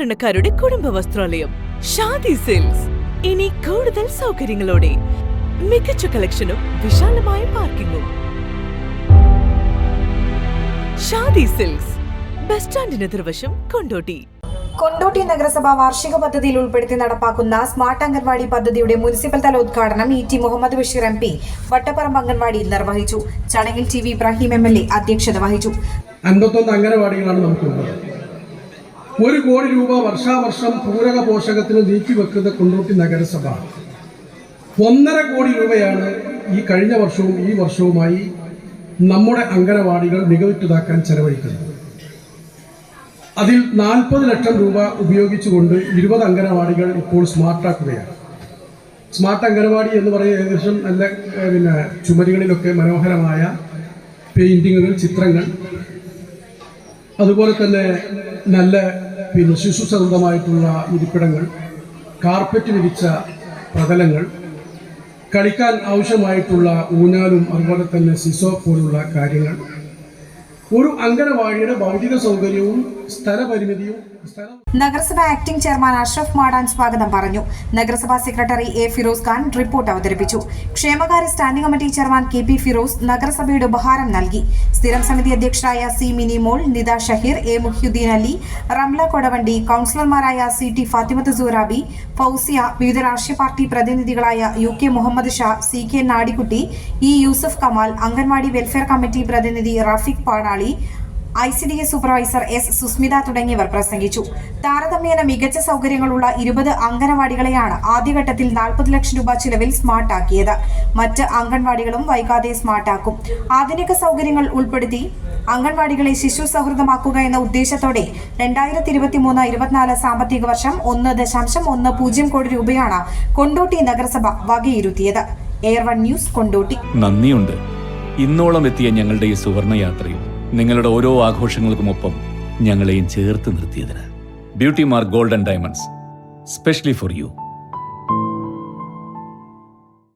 സാധാരണക്കാരുടെ കുടുംബ വസ്ത്രാലയം ഷാദി സിൽക്സ്. ഇനി കൂടുതൽ സൗകര്യങ്ങളോടെ മികച്ച കളക്ഷനും വിശാലമായ പാർക്കിങ്ങും. ഷാദി സിൽക്സ് ബസ് സ്റ്റാൻഡിന് എതിർവശം കൊണ്ടോട്ടി. കൊണ്ടോട്ടി നഗരസഭ വാർഷിക പദ്ധതിയിൽ ഉൾപ്പെടുത്തി നടപ്പാക്കുന്ന സ്മാർട്ട് അംഗൻവാടി പദ്ധതിയുടെ മുനിസിപ്പൽ തല ഉദ്ഘാടനം E T Muhammad Basheer M P Vattapparamba അംഗൻവാടിയിൽ നിർവഹിച്ചു. ചടങ്ങിൽ T V Ibrahim M L A അധ്യക്ഷത വഹിച്ചു. അൻപത്തൊന്ന് അംഗൻവാടികളാണ് നമുക്കുള്ളത്. ഒരു കോടി രൂപ വർഷാവർഷം പൂരക പോഷകത്തിന് നീക്കിവെക്കുന്ന കൊണ്ടോട്ടി നഗരസഭ. ഒന്നര കോടി രൂപയാണ് ഈ കഴിഞ്ഞ വർഷവും ഈ വർഷവുമായി നമ്മുടെ അംഗനവാടികൾ മികവുറ്റതാക്കാൻ ചെലവഴിക്കുന്നത്. അതിൽ നാൽപ്പത് ലക്ഷം രൂപ ഉപയോഗിച്ചുകൊണ്ട് ഇരുപത് അംഗനവാടികൾ ഇപ്പോൾ സ്മാർട്ടാക്കുകയാണ്. സ്മാർട്ട് അംഗനവാടി എന്ന് പറയുന്നത് ഏകദേശം നല്ല പിന്നെ ചുമരുകളിലൊക്കെ മനോഹരമായ പെയിന്റിങ്ങുകൾ ചിത്രങ്ങൾ. അതുപോലെ തന്നെ നല്ല പിന്നെ ശിശുസന്ധമായിട്ടുള്ള ഇരിപ്പിടങ്ങൾ കാർപ്പറ്റ് വിരിച്ച പ്രതലങ്ങൾ കളിക്കാൻ ആവശ്യമായിട്ടുള്ള ഊഞ്ഞാലും അതുപോലെ തന്നെ സിസോ പോലുള്ള കാര്യങ്ങൾ ഒരു അംഗനവാടിയുടെ ഭൗതിക സൗകര്യവും സ്ഥലപരിമിതിയും സ്ഥലം നഗരസഭ ആക്ടിംഗ് ചെയർമാൻ അഷ്റഫ് മാടാൻ സ്വാഗതം പറഞ്ഞു. നഗരസഭാ secretary A Firoz Khan report അവതരിപ്പിച്ചു. ക്ഷേമകാര്യ standing committee chairman K P Firoz നഗരസഭയുടെ ഉപഹാരം നൽകി. സ്ഥിരം സമിതി അധ്യക്ഷരായ സി മിനിമോൾ നിദ ഷഹീർ എ മുഹ്യുദ്ദീൻ അലി റംല കൊടവണ്ടി കൌൺസിലർമാരായ സി ടി ഫാത്തിമത്ത് സൂറാബി ഫൗസിയ വിവിധ രാഷ്ട്രീയ party പ്രതിനിധികളായ U K Muhammad Shah C K Nadikutty E Yusuf Kamal anganwadi welfare committee പ്രതിനിധി Rafeeq Padali I C D S supervisor S Susmitha തുടങ്ങിയവർ പ്രസംഗിച്ചു. താരതമ്യേന മികച്ച സൗകര്യങ്ങളുള്ള ഇരുപത് അംഗനവാടികളെയാണ് ആദ്യഘട്ടത്തിൽ നാൽപ്പത് ലക്ഷം രൂപ ചിലവിൽ സ്മാർട്ടാക്കിയത്. മറ്റ് അംഗൻവാടികളും വൈകാതെ സ്മാർട്ടാക്കും. ആധുനിക സൗകര്യങ്ങൾ ഉൾപ്പെടുത്തി അംഗൻവാടികളെ ശിശു സൗഹൃദമാക്കുക എന്ന ഉദ്ദേശത്തോടെ രണ്ടായിരത്തി ഇരുപത്തി മൂന്ന് ഇരുപത്തിനാല് സാമ്പത്തിക വർഷം ഒന്ന് ദശാംശം ഒന്ന് പൂജ്യം കോടി രൂപയാണ് കൊണ്ടോട്ടി നഗരസഭ വകയിരുത്തിയത്. Air one news Kondotty. നന്ദിയുണ്ട്. ഇന്നോളം എത്തിയ ഞങ്ങളുടെ ഈ സുവർണ യാത്രയിൽ നിങ്ങളുടെ ഓരോ ആഘോഷങ്ങൾക്കുമൊപ്പം ഞങ്ങളെയും ചേർത്ത് നിർത്തിയതിന്. Beauty mark golden diamonds specially for you